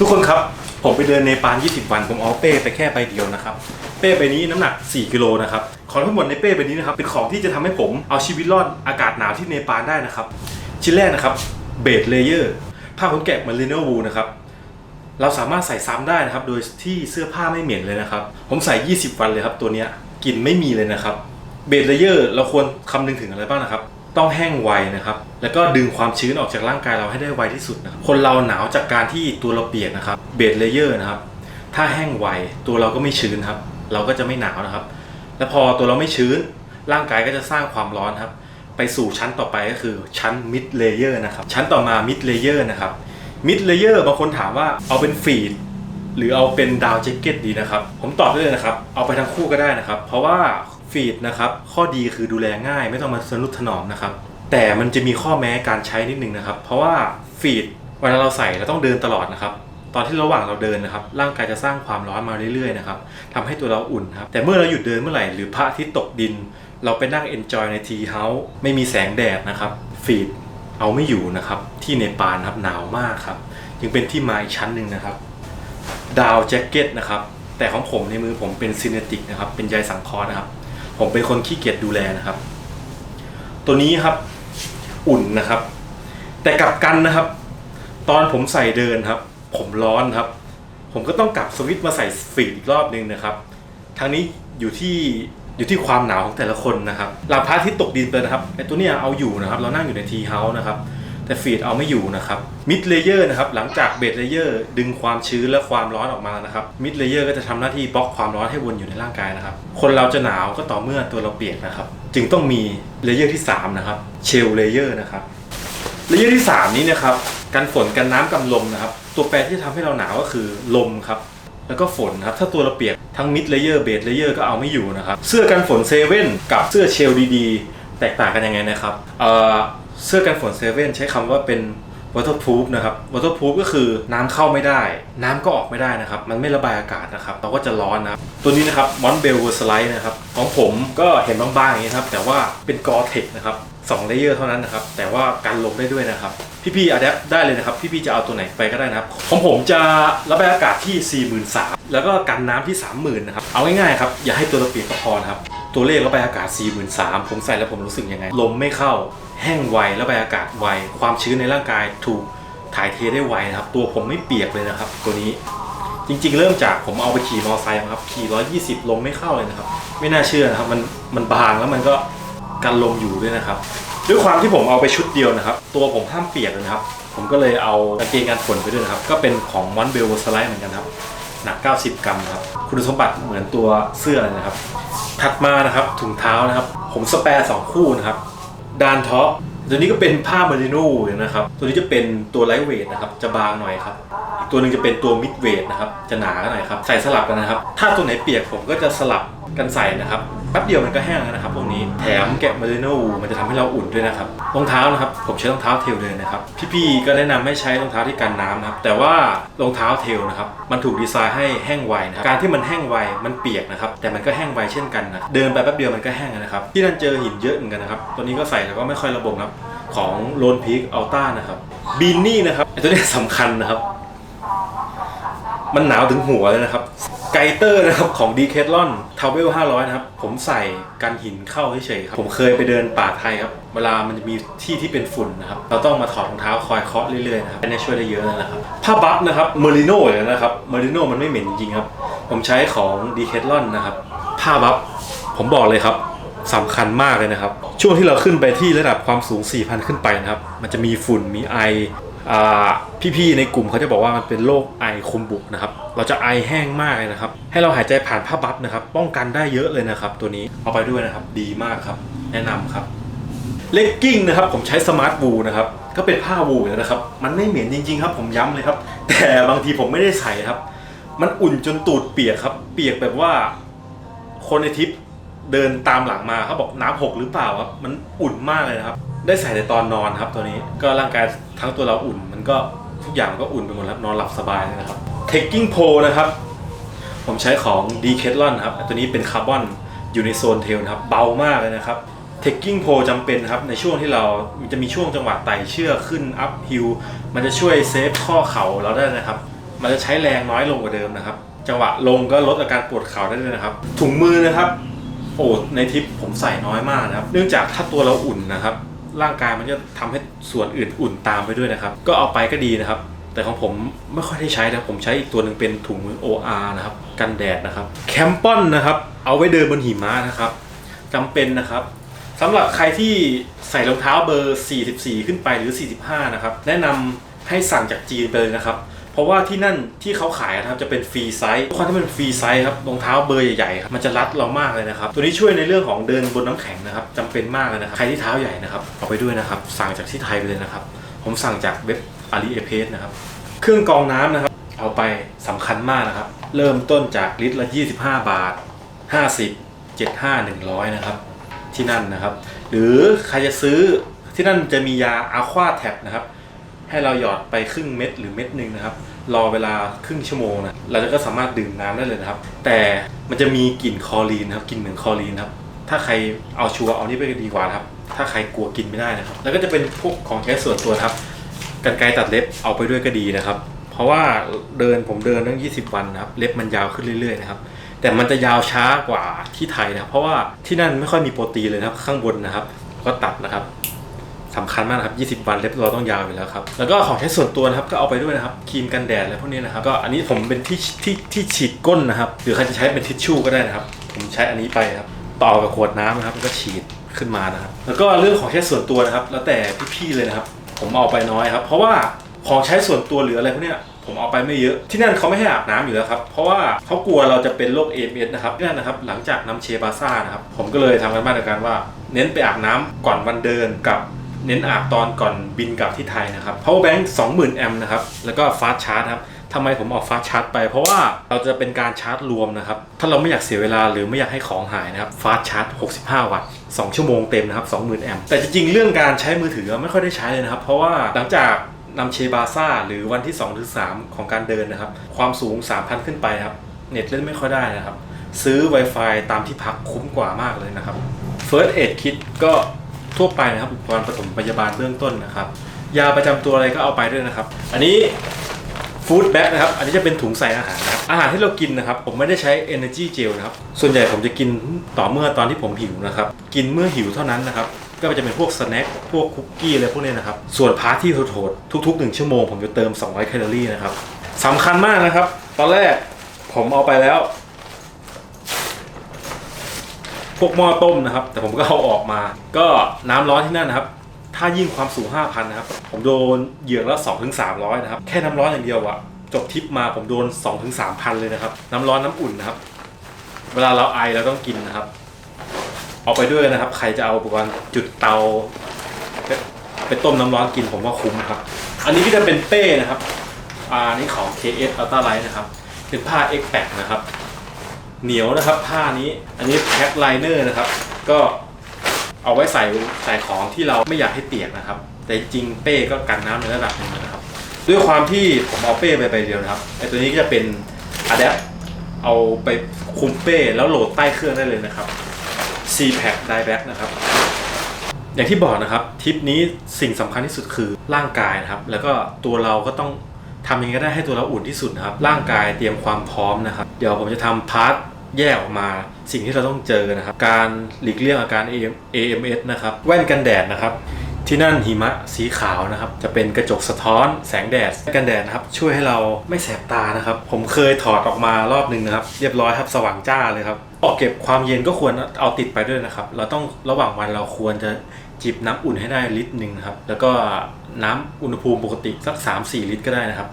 ทุกคนครับ ผมไปเดินเนปาล 20 วัน ผมเอาเป้ไปแค่ใบเดียวนะครับ เป้ใบนี้น้ำหนัก 4 กิโลนะครับ ของทั้งหมดในเป้ใบนี้นะครับ เป็นของที่จะทำให้ผมเอาชีวิตรอดอากาศหนาวที่เนปาลได้นะครับ ชิ้นแรกนะครับเบดเลเยอร์ผ้าขนแกะมาริโนวูนะครับ เราสามารถใส่ซ้ำได้นะครับ โดยที่เสื้อผ้าไม่เหม็นเลยนะครับ ผมใส่ 20 วันเลยครับตัวเนี้ยกลิ่นไม่มีเลยนะครับ เบดเลเยอร์เราควรคำนึงถึงอะไรบ้างนะครับ ต้องแห้งไวนะครับ แล้วก็ดึงความชื้นออกจากร่างกายเราให้ได้ไวที่สุดนะครับ คนเราหนาวจากการที่ตัวเราเปียกนะครับ เบดเลเยอร์นะครับ ถ้าแห้งไวตัวเราก็ไม่ชื้นครับ เราก็จะไม่หนาวนะครับ แล้วพอตัวเราไม่ชื้น ร่างกายก็จะสร้างความร้อนครับ ไปสู่ชั้นต่อไปก็คือชั้นมิดเลเยอร์นะครับ ชั้นต่อมามิดเลเยอร์นะครับ มิดเลเยอร์บางคนถามว่าเอาเป็นฟีดหรือเอาเป็นดาวแจ็คเก็ตดีนะครับ ผมตอบได้เลยนะครับ เอาไปทั้งคู่ก็ได้นะครับ เพราะว่า ฟีดนะครับข้อดีคือดูแลง่ายไม่ต้องมาสนุถนอมนะครับแต่มันจะมีข้อแม้การใช้นิดนึงนะครับ เพราะว่าฟีดเวลาเราใส่เราต้องเดินตลอดนะครับตอนที่ระหว่างเราเดินนะครับ ร่างกายจะสร้างความร้อนมาเรื่อยๆนะครับทำให้ตัวเราอุ่นครับแต่เมื่อเราหยุดเดินเมื่อไหร่หรือพระอาทิตย์ตกดิน เราไปนั่งเอนจอยในทีเฮาส์ไม่มีแสงแดดนะครับ ฟีดเอาไม่อยู่นะครับ ที่เนปาลครับหนาวมากครับจึงเป็นที่มาอีกชั้นหนึ่งนะครับดาวแจ็คเก็ตนะครับแต่ของผมในมือผมเป็นซินเนติกนะครับเป็นใยสังเคราะห์นะครับ ผมเป็นคนขี้เกียจดูแลนะครับ ตัวนี้ครับอุ่นนะครับ แต่กลับกันนะครับ ตอนผมใส่เดินครับ ผมร้อนครับ ผมก็ต้องกลับสวิตช์มาใส่ฟีดอีกรอบหนึ่งนะครับทางนี้อยู่ที่อยู่ที่ความหนาวของแต่ละคนนะครับหลังพระอาทิตย์ตกดินไปนะครับไอตัวเนี้ยเอาอยู่นะครับ เรานั่งอยู่ในทีเฮาส์นะครับ แต่ฟีดเอาไม่อยู่นะครับมิดเลเยอร์นะครับหลังจากเบดเลเยอร์ดึงความชื้นและความร้อนออกมานะครับมิดเลเยอร์ก็จะทำหน้าที่บล็อกความร้อนให้วนอยู่ในร่างกายนะครับคนเราจะหนาวก็ต่อเมื่อตัวเราเปียกนะครับจึงต้องมีเลเยอร์ที่3นะครับเชลเลเยอร์นะครับเลเยอร์ที่ 3 นี้นะครับกันฝนกันน้ำกันลมนะครับตัวแปรที่ทำให้เราหนาวก็คือลมครับแล้วก็ฝนครับถ้าตัวเราเปียกทั้งมิดเลเยอร์เบดเลเยอร์ก็เอาไม่อยู่นะครับเสื้อกันฝนเซเว่นกับเสื้อเชลดีๆแตกต่างกันยังไงนะครับเอ่อ เสื้อกันฝนเซเว่นใช้คำว่าเป็น waterproof นะครับ waterproof ก็คือน้ำเข้าไม่ได้ น้ำก็ออกไม่ได้นะครับ มันไม่ระบายอากาศนะครับ เราก็จะร้อนนะครับ ตัวนี้นะครับมอนเบลเวอร์สไลด์นะครับ ของผมก็เห็นบ้างๆอย่างนี้ครับ แต่ว่าเป็นกอเทคนะครับสองเลเยอร์เท่านั้นนะครับ แต่ว่ากันลมได้ด้วยนะครับ พี่ๆอัดแอปได้เลยนะครับ พี่ๆจะเอาตัวไหนไปก็ได้นะครับ ของผมจะระบายอากาศที่ 43,000แล้วก็กันน้ำที่ 30,000นะครับ เอาง่ายๆครับ อย่าให้ตัวราเปียกก็พอนะครับ ตัวเลขระบายอากาศ 43,000ผมใส่แล้วผมรู้สึกยังไง ลมไม่เข้า แห้งไวระบายอากาศไว ความชื้นในร่างกายถูกถ่ายเทได้ไวนะครับ ตัวผมไม่เปียกเลยนะครับ ตัวนี้จริงๆ เริ่มจากผมเอาไปขี่มอเตอร์ไซค์ครับ ขี่ 120 ลมไม่เข้าเลยนะครับ ไม่น่าเชื่อนะครับ มันมันบางแล้วมันก็กันลมอยู่ด้วยนะครับ ด้วยความที่ผมเอาไปชุดเดียวนะครับ ตัวผมห้ามเปียกเลยนะครับ ผมก็เลยเอากางเกงกันฝนไปด้วยนะครับ ก็เป็นของวันเบลสไลด์เหมือนกันครับ หนัก 90 กรัมครับ คุณสมบัติเหมือนตัวเสื้อเลยนะครับ ถัดมานะครับถุงเท้านะครับ ผมสแปร์สองคู่นะครับดานท็อปตัวนี้ก็เป็นผ้ามาริโน่นะครับ ตัวนี้จะเป็นตัวไลท์เวทนะครับ จะบางหน่อยครับอีกตัวหนึ่งจะเป็นตัวมิดเวทนะครับ จะหนาหน่อยครับ ใส่สลับกันนะครับ ถ้าตัวไหนเปียกผมก็จะสลับกันใส่นะครับ แป๊บเดียวมันก็แห้งแล้วนะครับพวกนี้แถมแกะมอริโน่มันจะทำให้เราอุ่นด้วยนะครับรองเท้านะครับผมใช้รองเท้าเทลเดินนะครับพี่ๆก็แนะนำให้ใช้รองเท้าที่กันน้ำนะครับแต่ว่ารองเท้าเทลนะครับมันถูกดีไซน์ให้แห้งไวนะครับการที่มันแห้งไวมันเปียกนะครับแต่มันก็แห้งไวเช่นกันนะเดินไปแป๊บเดียวมันก็แห้งนะครับที่นั่นเจอหินเยอะเหมือนกันนะครับตัวนี้ก็ใส่แล้วก็ไม่ค่อยระบบนะครับของโลนพีคอัลต้านะครับบีนนี่นะครับไอตัวนี้สำคัญนะครับ มันหนาวถึงหัวเลยนะครับ ไกเตอร์นะครับของ d ีเคทลอนทาวเวล500 นะครับ ผมใส่กันหินเข้าเฉยๆครับ ผมเคยไปเดินป่าไทยครับ เวลามันจะมีที่ที่เป็นฝุ่นนะครับ เราต้องมาถอดรองเท้าคอยเคาะเรื่อยๆนะครับอันนี้ช่วยได้เยอะนะครับ ผ้าบัฟนะครับเมอริโน่เลยนะครับเมอริโน่มันไม่เหม็นจริงๆครับ ผมใช้ของ d ีเคทลอนนะครับ ผ้าบัฟผมบอกเลยครับสำคัญมากเลยนะครับ ช่วงที่เราขึ้นไปที่ระดับความสูง 4,000 ขึ้นไปนะครับ มันจะมีฝุ่นมีไอ พี่ๆในกลุ่มเขาจะบอกว่ามันเป็นโรคไอคุมบุกนะครับ เราจะไอแห้งมากเลยนะครับ ให้เราหายใจผ่านผ้าบัฟนะครับ ป้องกันได้เยอะเลยนะครับ ตัวนี้เอาไปด้วยนะครับ ดีมากครับ แนะนำครับเลกกิ้งนะครับ ผมใช้สมาร์ทวูนะครับ ก็เป็นผ้าวูนะครับ มันไม่เหม็นจริง ๆ ครับ ผมย้ำเลยครับ แต่บางทีผมไม่ได้ใส่ครับ มันอุ่นจนตูดเปียกครับ เปียกแบบว่าคนในทิป เดินตามหลังมาเขาบอกน้ำหกหรือเปล่าครับ มันอุ่นมากเลยนะครับ ได้ใส่ในตอนนอนครับ ตัวนี้ก็ร่างกายทั้งตัวเราอุ่น มันก็ทุกอย่างก็อุ่นไปหมดแล้วนอนหลับสบายเลยนะครับ Taking Pro นะครับ ผมใช้ของ d c a t h l o n ครับตัวนี้เป็นคาร์บอนอยู่ในโซนเทลนะครับ เบามากเลยนะครับ Taking Pro จำเป็นครับในช่วงที่เราจะมีช่วงจังหวะไต่เชือกขึ้น up hill มันจะช่วยเซฟข้อเข่าเราได้นะครับ มันจะใช้แรงน้อยลงกว่าเดิมนะครับจังหวะลงก็ลดอาการปวดเข่าได้ด้วยนะครับ ถุงมือนะครับ โอ้ในทริปผมใส่น้อยมากนะครับ เนื่องจากถ้าตัวเราอุ่นนะครับ ร่างกายมันจะทำให้ส่วนอื่นอุ่นตามไปด้วยนะครับ ก็เอาไปก็ดีนะครับ แต่ของผมไม่ค่อยได้ใช้นะผมใช้อีกตัวหนึ่งเป็นถุงมือ OR นะครับกันแดดนะครับแคมปอนนะครับ เอาไว้เดินบนหิมะนะครับจำเป็นนะครับสำหรับใครที่ใส่รองเท้าเบอร์ 44 ขึ้นไปหรือ 45 นะครับ แนะนำให้สั่งจากจีนไปเลยนะครับ เพราะว่าที่นั่นที่เขาขายนะครับจะเป็นฟรีไซส์ความที่มันฟรีไซส์ครับรองเท้าเบอร์ใหญ่ๆครับมันจะรัดเรามากเลยนะครับตัวนี้ช่วยในเรื่องของเดินบนน้ำแข็งนะครับจำเป็นมากเลยนะครับใครที่เท้าใหญ่นะครับเอาไปด้วยนะครับสั่งจากที่ไทยไปเลยนะครับ ผมสั่งจากเว็บ AliExpress นะครับเครื่องกรองน้ำนะครับ เอาไปสำคัญมากนะครับ เริ่มต้นจากลิตรละ 25 บาท 50 75 100 นะครับ ที่นั่นนะครับ หรือใครจะซื้อที่นั่นจะมียาอะควาแท็บนะครับ ให้เราหยอดไปครึ่งเม็ดหรือเม็ดหนึ่งนะครับ รอเวลาครึ่งชั่วโมงนะเราก็สามารถดื่มน้ำได้เลยนะครับ แต่มันจะมีกลิ่นคอรีนนะครับกลิ่นเหมือนคอรีนครับถ้าใครเอาชัวร์เอานี่ไปดีกว่าครับ ถ้าใครกลัวกินไม่ได้นะครับ แล้วก็จะเป็นพวกของใช้ส่วนตัวครับกันไกรตัดเล็บเอาไปด้วยก็ดีนะครับ เพราะว่าเดินผมเดินตั้ง 20 วันนะครับ เล็บมันยาวขึ้นเรื่อยๆนะครับ แต่มันจะยาวช้ากว่าที่ไทยนะเพราะว่าที่นั่นไม่ค่อยมีโปรตีนเลยครับ ข้างบนนะครับ ก็ตัดนะครับ สำคัญมากนะครับ 20 วันเล็บเราต้องยาวอยู่แล้วครับ แล้วก็ของใช้ส่วนตัวนะครับก็เอาไปด้วยนะครับครีมกันแดดอะไรพวกนี้นะครับ ก็อันนี้ผมเป็นที่ที่ที่ฉีดก้นนะครับ หรือใครจะใช้เป็นทิชชู่ก็ได้นะครับ ผมใช้อันนี้ไปครับ ต่อกับขวดน้ำนะครับแล้วก็ฉีดขึ้นมานะครับ แล้วก็เรื่องของใช้ส่วนตัวนะครับ แล้วแต่พี่ๆเลยนะครับ ผมเอาไปน้อยครับ เพราะว่าของใช้ส่วนตัวหรืออะไรพวกนี้ผมเอาไปไม่เยอะ ที่นั่นเขาไม่ให้อาบน้ำอยู่แล้วครับ เพราะว่าเขากลัวเราจะเป็นโรคเอมเอสนะครับที่นั่นนะครับ หลังจากน้ำเชบาซ่านะครับ ผมก็เลยทำกันบ้านการว่า เน้นไปอาบน้ำก่อนวันเดินกับ เน้นอาบตอนก่อนบินกลับที่ไทยนะครับ power bank 20,000แอมป์นะครับ แล้วก็ฟาสชาร์จครับทำไมผมเอาฟาสชาร์จไป เพราะว่าเราจะเป็นการชาร์จรวมนะครับ ถ้าเราไม่อยากเสียเวลาหรือไม่อยากให้ของหายนะครับฟาสชาร์จ 65 วัตต์ 2 ชั่วโมงเต็มนะครับ 20,000 แอมป์แต่จริงๆ เรื่องการใช้มือถือไม่ค่อยได้ใช้เลยนะครับ เพราะว่าหลังจากนำเชบาซ่า หรือวันที่2หรือ3ของการเดินนะครับ ความสูง 3,000 ขึ้นไปครับ เน็ตเล่นไม่ค่อยได้นะครับ ซื้อ Wi-Fi ตามที่พักคุ้มกว่ามากเลยนะครับ First Aid Kit ก็ ทั่วไปนะครับอุปกรณ์ปฐมพยาบาลเบื้องต้นนะครับ ยาประจำตัวอะไรก็เอาไปด้วยนะครับ อันนี้ฟู้ดแบ็กนะครับ อันนี้จะเป็นถุงใส่อาหารนะครับ อาหารที่เรากินนะครับ ผมไม่ได้ใช้ Energy Gel นะครับ ส่วนใหญ่ผมจะกินต่อเมื่อตอนที่ผมหิวนะครับ กินเมื่อหิวเท่านั้นนะครับ ก็จะเป็นพวกสแน็ค พวกคุกกี้อะไรพวกนี้นะครับ ส่วนพาร์ทที่โถดๆทุกๆ 1 ชั่วโมงผมจะเติม 200 แคลอรี่นะครับสำคัญมากนะครับ ตอนแรกผมเอาไปแล้ว พวกหม้อต้มนะครับ แต่ผมก็เอาออกมา ก็น้ำร้อนที่นั่นนะครับ ถ้ายิ่งความสูง 5,000 นะครับ ผมโดนเหยื่อละ2ถึง300 นะครับ แค่น้ำร้อนอย่างเดียวอะจบทริปมาผมโดน2ถึง3,000 เลยนะครับ น้ำร้อนน้ำอุ่นนะครับ เวลาเราไอเราต้องกินนะครับ เอาไปด้วยนะครับ ใครจะเอาอุปกรณ์จุดเตา ไปต้มน้ำร้อนกินผมว่าคุ้มครับ อันนี้ก็จะเป็นเป้นะครับอันนี้ของ KS Ultra Light นะครับ เป็นผ้า X Pack นะครับ เหนียวนะครับผ้านี้อันนี้แพ็คไลเนอร์นะครับ ก็เอาไว้ใส่ใส่ของที่เราไม่อยากให้เปียกนะครับ แต่จริงเป้ก็กันน้ำในระดับหนึ่งนะครับ ด้วยความที่ผมเอาเป้ไปใบเดียวนะครับไอตัวนี้ก็จะเป็นอะแดปเอาไปคุมเป้แล้วโหลดใต้เครื่องได้เลยนะครับ C Pack d i e Back นะครับ อย่างที่บอกนะครับทริปนี้สิ่งสำคัญที่สุดคือร่างกายนะครับ แล้วก็ตัวเราก็ต้องทำยังไงก็ได้ให้ตัวเราอุ่นที่สุดนะครับ ร่างกายเตรียมความพร้อมนะครับ เดี๋ยวผมจะทำพาร์ท แยกออกมาสิ่งที่เราต้องเจอนะครับ การหลีกเลี่ยงอาการ A M S นะครับ แว่นกันแดดนะครับ ที่นั่นหิมะสีขาวนะครับ จะเป็นกระจกสะท้อนแสงแดดกันแดดนะครับ ช่วยให้เราไม่แสบตานะครับ ผมเคยถอดออกมารอบหนึ่งนะครับ เรียบร้อยครับสว่างจ้าเลยครับออกเก็บความเย็นก็ควรเอาติดไปด้วยนะครับ เราต้องระหว่างวันเราควรจะจิบน้ำอุ่นให้ได้ลิตรหนึ่งครับ แล้วก็น้ำอุณหภูมิปกติสัก 3-4 ลิตรก็ได้นะครับ